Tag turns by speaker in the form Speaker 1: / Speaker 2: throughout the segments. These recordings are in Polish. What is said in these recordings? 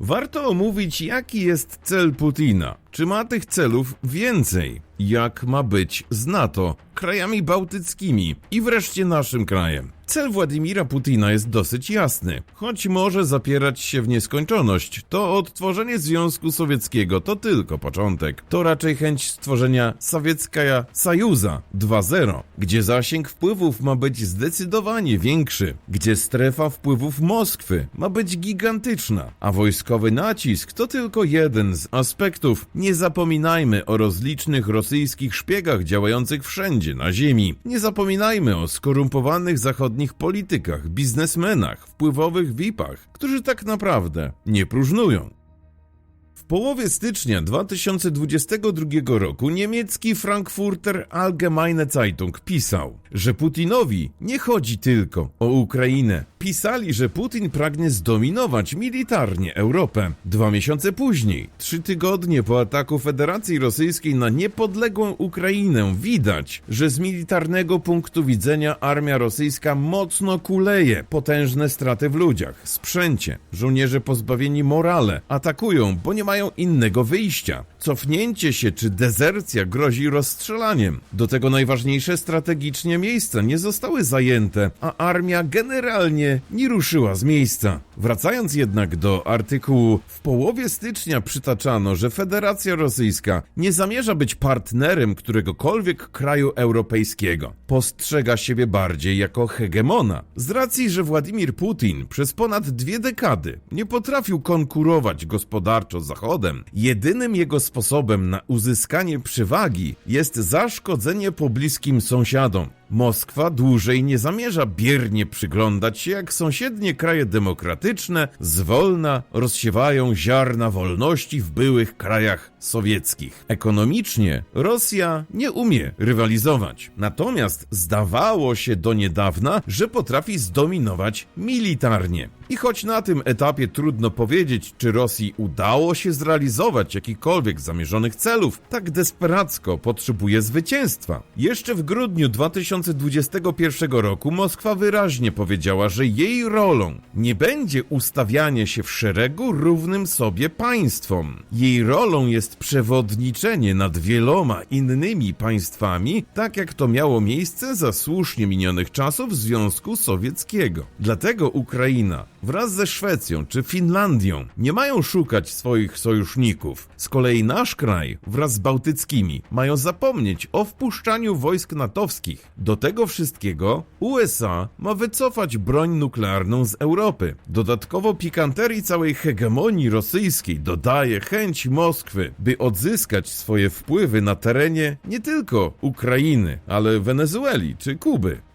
Speaker 1: Warto omówić, jaki jest cel Putina. Czy ma tych celów więcej? Jak ma być z NATO, krajami bałtyckimi i wreszcie naszym krajem? Cel Władimira Putina jest dosyć jasny. Choć może zapierać się w nieskończoność, to odtworzenie Związku Sowieckiego to tylko początek. To raczej chęć stworzenia Sowieckaja Sajuza 2.0, gdzie zasięg wpływów ma być zdecydowanie większy, gdzie strefa wpływów Moskwy ma być gigantyczna, a wojskowy nacisk to tylko jeden z aspektów. Nie zapominajmy o rozlicznych rosyjskich szpiegach działających wszędzie na ziemi. Nie zapominajmy o skorumpowanych zachodnich politykach, biznesmenach, wpływowych VIP-ach, którzy tak naprawdę nie próżnują. W połowie stycznia 2022 roku niemiecki Frankfurter Allgemeine Zeitung pisał, że Putinowi nie chodzi tylko o Ukrainę. Pisali, że Putin pragnie zdominować militarnie Europę. Dwa miesiące później, trzy tygodnie po ataku Federacji Rosyjskiej na niepodległą Ukrainę, widać, że z militarnego punktu widzenia armia rosyjska mocno kuleje. Potężne straty w ludziach, sprzęcie, żołnierze pozbawieni morale, atakują, bo nie mają innego wyjścia. Cofnięcie się czy dezercja grozi rozstrzelaniem. Do tego najważniejsze strategicznie miejsca nie zostały zajęte, a armia generalnie nie ruszyła z miejsca. Wracając jednak do artykułu, w połowie stycznia przytaczano, że Federacja Rosyjska nie zamierza być partnerem któregokolwiek kraju europejskiego. Postrzega siebie bardziej jako hegemona. Z racji, że Władimir Putin przez ponad dwie dekady nie potrafił konkurować gospodarczo z Zachodem, jedynym jego sposobem na uzyskanie przewagi jest zaszkodzenie pobliskim sąsiadom. Moskwa dłużej nie zamierza biernie przyglądać się, jak sąsiednie kraje demokratyczne zwolna rozsiewają ziarna wolności w byłych krajach sowieckich. Ekonomicznie Rosja nie umie rywalizować. Natomiast zdawało się do niedawna, że potrafi zdominować militarnie. I choć na tym etapie trudno powiedzieć, czy Rosji udało się zrealizować jakikolwiek zamierzonych celów, tak desperacko potrzebuje zwycięstwa. Jeszcze w grudniu 2021 roku Moskwa wyraźnie powiedziała, że jej rolą nie będzie ustawianie się w szeregu równym sobie państwom. Jej rolą jest przewodniczenie nad wieloma innymi państwami, tak jak to miało miejsce za słusznie minionych czasów Związku Sowieckiego. Dlatego Ukraina wraz ze Szwecją czy Finlandią nie mają szukać swoich sojuszników. Z kolei nasz kraj wraz z bałtyckimi mają zapomnieć o wpuszczaniu wojsk natowskich. Do tego wszystkiego USA ma wycofać broń nuklearną z Europy. Dodatkowo pikanterii całej hegemonii rosyjskiej dodaje chęć Moskwy, by odzyskać swoje wpływy na terenie nie tylko Ukrainy, ale Wenezueli czy Kuby.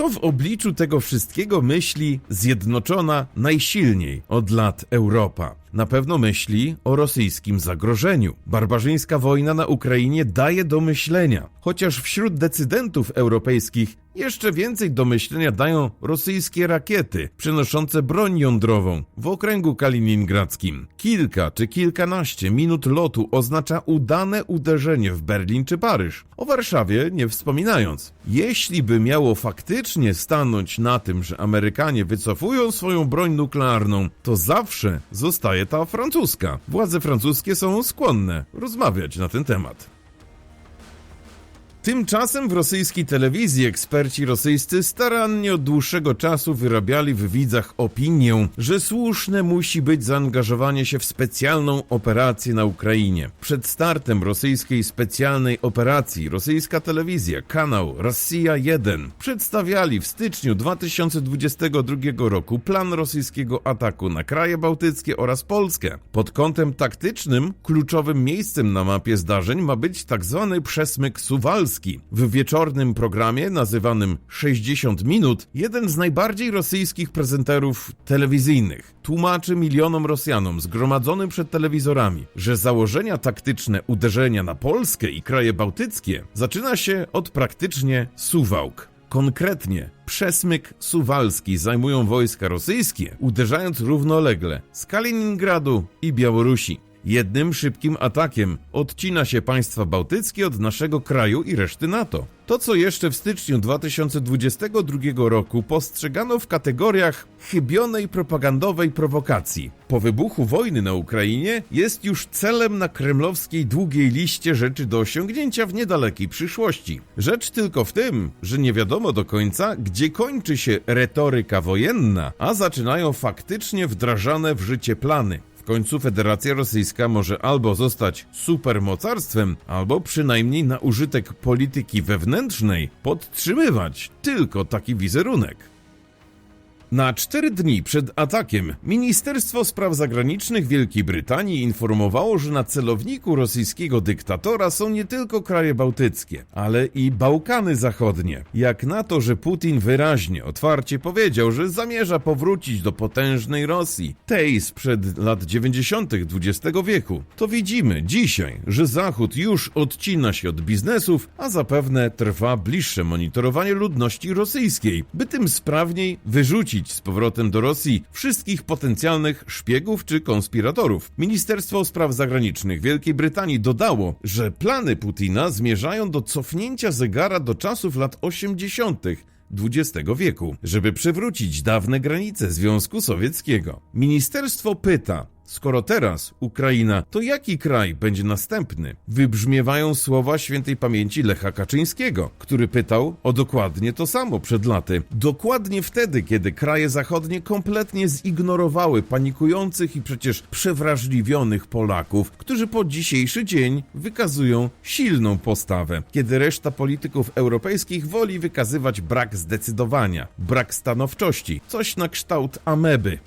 Speaker 1: Co w obliczu tego wszystkiego myśli zjednoczona najsilniej od lat Europa? Na pewno myśli o rosyjskim zagrożeniu. Barbarzyńska wojna na Ukrainie daje do myślenia, chociaż wśród decydentów europejskich jeszcze więcej do myślenia dają rosyjskie rakiety przenoszące broń jądrową w okręgu kaliningradzkim. Kilka czy kilkanaście minut lotu oznacza udane uderzenie w Berlin czy Paryż. O Warszawie nie wspominając. Jeśli by miało faktycznie stanąć na tym, że Amerykanie wycofują swoją broń nuklearną, to zawsze zostaje ta francuska. Władze francuskie są skłonne rozmawiać na ten temat. Tymczasem w rosyjskiej telewizji eksperci rosyjscy starannie od dłuższego czasu wyrabiali w widzach opinię, że słuszne musi być zaangażowanie się w specjalną operację na Ukrainie. Przed startem rosyjskiej specjalnej operacji rosyjska telewizja, kanał Rosja 1 przedstawiali w styczniu 2022 roku plan rosyjskiego ataku na kraje bałtyckie oraz Polskę. Pod kątem taktycznym kluczowym miejscem na mapie zdarzeń ma być tzw. przesmyk Suwalski. W wieczornym programie nazywanym 60 minut jeden z najbardziej rosyjskich prezenterów telewizyjnych tłumaczy milionom Rosjanom zgromadzonym przed telewizorami, że założenia taktyczne uderzenia na Polskę i kraje bałtyckie zaczyna się od praktycznie Suwałk. Konkretnie przesmyk suwalski zajmują wojska rosyjskie, uderzając równolegle z Kaliningradu i Białorusi. Jednym szybkim atakiem odcina się państwa bałtyckie od naszego kraju i reszty NATO. To, co jeszcze w styczniu 2022 roku postrzegano w kategoriach chybionej propagandowej prowokacji, po wybuchu wojny na Ukrainie jest już celem na kremlowskiej długiej liście rzeczy do osiągnięcia w niedalekiej przyszłości. Rzecz tylko w tym, że nie wiadomo do końca, gdzie kończy się retoryka wojenna, a zaczynają faktycznie wdrażane w życie plany. W końcu Federacja Rosyjska może albo zostać supermocarstwem, albo przynajmniej na użytek polityki wewnętrznej podtrzymywać tylko taki wizerunek. Na cztery dni przed atakiem Ministerstwo Spraw Zagranicznych Wielkiej Brytanii informowało, że na celowniku rosyjskiego dyktatora są nie tylko kraje bałtyckie, ale i Bałkany Zachodnie. Jak na to, że Putin wyraźnie, otwarcie powiedział, że zamierza powrócić do potężnej Rosji, tej sprzed lat 90. XX wieku, to widzimy dzisiaj, że Zachód już odcina się od biznesów, a zapewne trwa bliższe monitorowanie ludności rosyjskiej, by tym sprawniej wyrzucić z powrotem do Rosji wszystkich potencjalnych szpiegów czy konspiratorów. Ministerstwo Spraw Zagranicznych Wielkiej Brytanii dodało, że plany Putina zmierzają do cofnięcia zegara do czasów lat 80. XX wieku, żeby przywrócić dawne granice Związku Sowieckiego. Ministerstwo pyta, Skoro teraz Ukraina, to jaki kraj będzie następny? Wybrzmiewają słowa świętej pamięci Lecha Kaczyńskiego, który pytał o dokładnie to samo przed laty. Dokładnie wtedy, kiedy kraje zachodnie kompletnie zignorowały panikujących i przecież przewrażliwionych Polaków, którzy po dzisiejszy dzień wykazują silną postawę, kiedy reszta polityków europejskich woli wykazywać brak zdecydowania, brak stanowczości, coś na kształt ameby.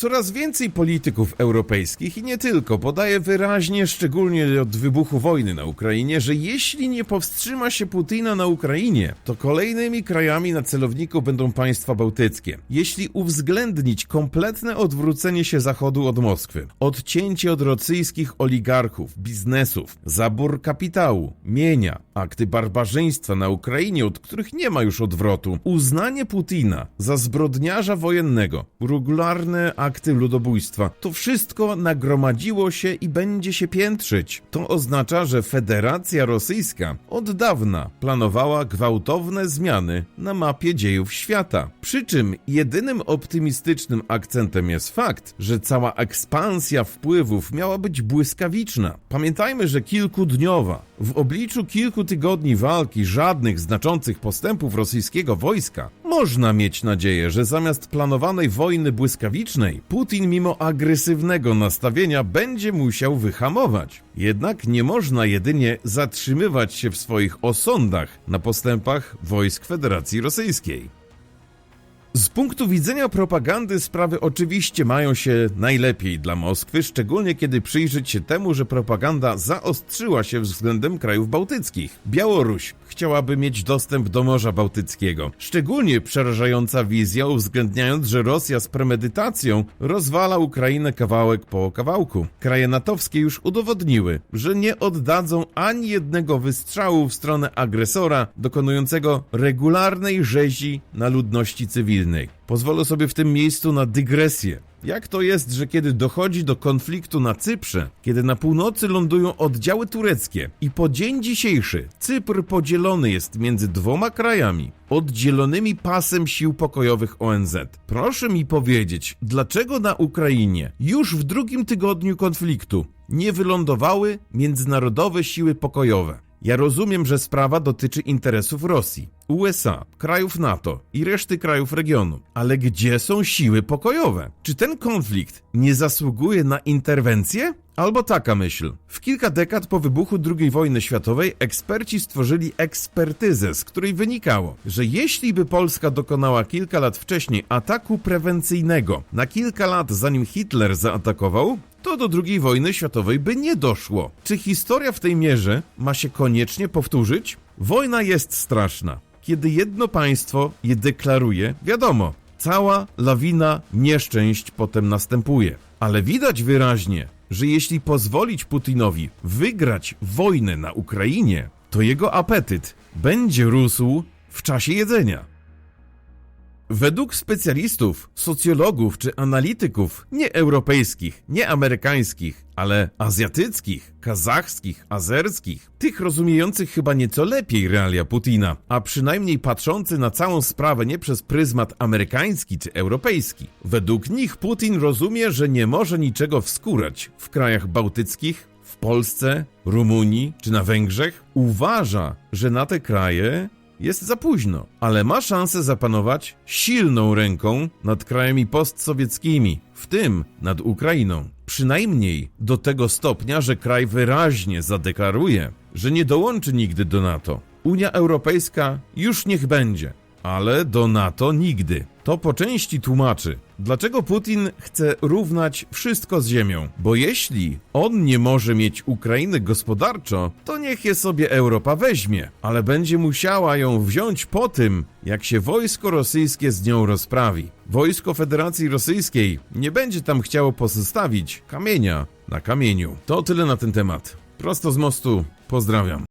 Speaker 1: Coraz więcej polityków europejskich i nie tylko podaje wyraźnie, szczególnie od wybuchu wojny na Ukrainie, że jeśli nie powstrzyma się Putina na Ukrainie, to kolejnymi krajami na celowniku będą państwa bałtyckie. Jeśli uwzględnić kompletne odwrócenie się Zachodu od Moskwy, odcięcie od rosyjskich oligarchów, biznesów, zabór kapitału, mienia, akty barbarzyństwa na Ukrainie, od których nie ma już odwrotu, uznanie Putina za zbrodniarza wojennego, regularne akty ludobójstwa. To wszystko nagromadziło się i będzie się piętrzyć. To oznacza, że Federacja Rosyjska od dawna planowała gwałtowne zmiany na mapie dziejów świata. Przy czym jedynym optymistycznym akcentem jest fakt, że cała ekspansja wpływów miała być błyskawiczna. Pamiętajmy, że kilkudniowa, w obliczu kilku tygodni walki żadnych znaczących postępów rosyjskiego wojska, można mieć nadzieję, że zamiast planowanej wojny błyskawicznej, Putin mimo agresywnego nastawienia będzie musiał wyhamować. Jednak nie można jedynie zatrzymywać się w swoich osądach na postępach wojsk Federacji Rosyjskiej. Z punktu widzenia propagandy sprawy oczywiście mają się najlepiej dla Moskwy, szczególnie kiedy przyjrzeć się temu, że propaganda zaostrzyła się względem krajów bałtyckich. Białoruś chciałaby mieć dostęp do Morza Bałtyckiego. Szczególnie przerażająca wizja, uwzględniając, że Rosja z premedytacją rozwala Ukrainę kawałek po kawałku. Kraje natowskie już udowodniły, że nie oddadzą ani jednego wystrzału w stronę agresora dokonującego regularnej rzezi na ludności cywilnej. Pozwolę sobie w tym miejscu na dygresję. Jak to jest, że kiedy dochodzi do konfliktu na Cyprze, kiedy na północy lądują oddziały tureckie i po dzień dzisiejszy Cypr podzielony jest między dwoma krajami, oddzielonymi pasem sił pokojowych ONZ. Proszę mi powiedzieć, dlaczego na Ukrainie już w drugim tygodniu konfliktu nie wylądowały międzynarodowe siły pokojowe? Ja rozumiem, że sprawa dotyczy interesów Rosji, USA, krajów NATO i reszty krajów regionu. Ale gdzie są siły pokojowe? Czy ten konflikt nie zasługuje na interwencję? Albo taka myśl. W kilka dekad po wybuchu II wojny światowej eksperci stworzyli ekspertyzę, z której wynikało, że jeśli by Polska dokonała kilka lat wcześniej ataku prewencyjnego, na kilka lat zanim Hitler zaatakował, to do II wojny światowej by nie doszło. Czy historia w tej mierze ma się koniecznie powtórzyć? Wojna jest straszna. Kiedy jedno państwo je deklaruje, wiadomo, cała lawina nieszczęść potem następuje. Ale widać wyraźnie, że jeśli pozwolić Putinowi wygrać wojnę na Ukrainie, to jego apetyt będzie rósł w czasie jedzenia. Według specjalistów, socjologów czy analityków nie europejskich, nie amerykańskich, ale azjatyckich, kazachskich, azerskich, tych rozumiejących chyba nieco lepiej realia Putina, a przynajmniej patrzący na całą sprawę nie przez pryzmat amerykański czy europejski. Według nich Putin rozumie, że nie może niczego wskórać w krajach bałtyckich, w Polsce, Rumunii czy na Węgrzech. Uważa, że na te kraje jest za późno, ale ma szansę zapanować silną ręką nad krajami postsowieckimi, w tym nad Ukrainą. Przynajmniej do tego stopnia, że kraj wyraźnie zadeklaruje, że nie dołączy nigdy do NATO. Unia Europejska już niech będzie, ale do NATO nigdy. To po części tłumaczy, dlaczego Putin chce równać wszystko z ziemią. Bo jeśli on nie może mieć Ukrainy gospodarczo, to niech je sobie Europa weźmie, ale będzie musiała ją wziąć po tym, jak się wojsko rosyjskie z nią rozprawi. Wojsko Federacji Rosyjskiej nie będzie tam chciało pozostawić kamienia na kamieniu. To tyle na ten temat. Prosto z mostu, pozdrawiam.